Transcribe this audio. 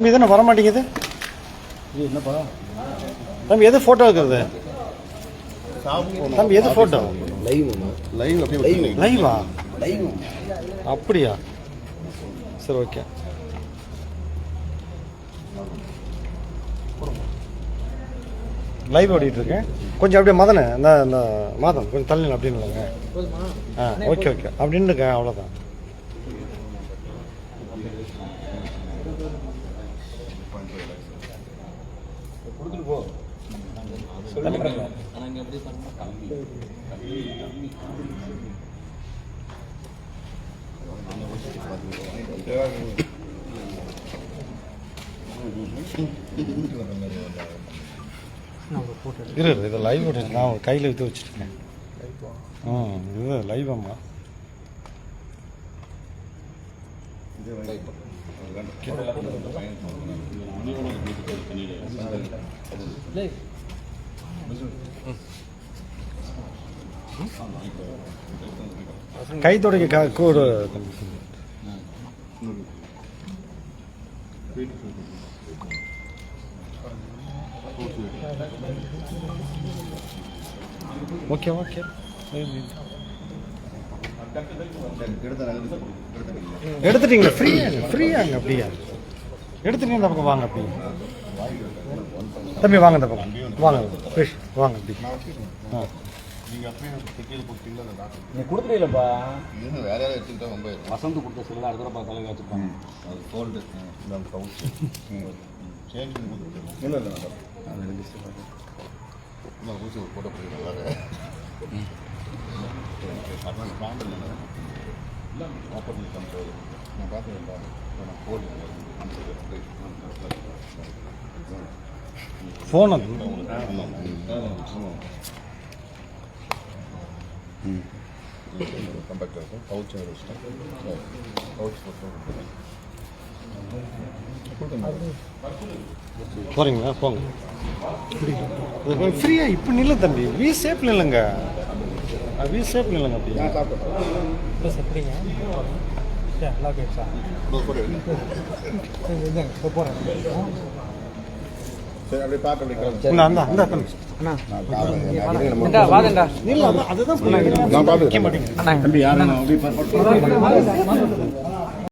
தம்பி தானே வர மாட்டேங்குது என்னப்பா? தம்பி எது ஃபோட்டோ இருக்கிறது தம்பி எது ஃபோட்டோ லைவ் லைவ் அப்படியே. லைவா லைவ் அப்படியா? சரி ஓகே லைவ் ஓடிட்டு இருக்கேன் கொஞ்சம் அப்படியே மதனே இந்த இந்த மாதம் கொஞ்சம் தள்ளி அப்படின்னு இல்லைங்க ஆ ஓகே ஓகே அப்படின்னு இருக்கேன் அவ்வளோதான் இரு இரு, இது லைவ் ஓடிட்டு நான் கையில் வித்து வச்சுருக்கேன். ம் இது லைவ் அம்மா கை தொடக்க க- கூடு ஓகே ஓகே எடுத்துட்டீங்களா? ஃப்ரீயா ஃப்ரீயாங்க அப்படியா? எடுத்துட்டீங்க பக்கம் வாங்க அப்படியே. தம்பி வாங்க இந்த பக்கம் வாங்க ஃப்ரெஷ் வாங்க அப்படி ஆ நீ கொடுத்துருக்கீங்களப்பா இன்னும் வேற யாராவது எடுத்துக்கிட்டா ரொம்ப. வசந்த் கொடுத்த சில அடுத்த ரூபாய் தலைக்கு வச்சுருப்பாங்க அது ஃபோல்டு இந்த பவுச் சேஞ்ச் பண்ணி கொடுத்துருக்கேன் இல்லை இல்லை நான் இன்னும் ஊசி போட்ட போயிருக்கேன் வேறு பிளான் இல்லை இல்லை. ஆப்பர் கண்ட்ரோல் நான் பார்த்துருக்கேன் ஃபோல்டு ஃபோன் அது போட்டு போறீங்களா? போங்க. ஃப்ரீயா இப்போ நில்ல தம்பி. வி ஷேப்ல இல்லைங்க. வி ஷேப்ல இல்லைங்க அப்படி. எப்படிங்க? சரி லாக் ஆயிடுச்சா போகிறேன் சரி அப்படியே பார்க்க அப்படியே கிளம்பு. நான் பார்த்துக்கிறேன்.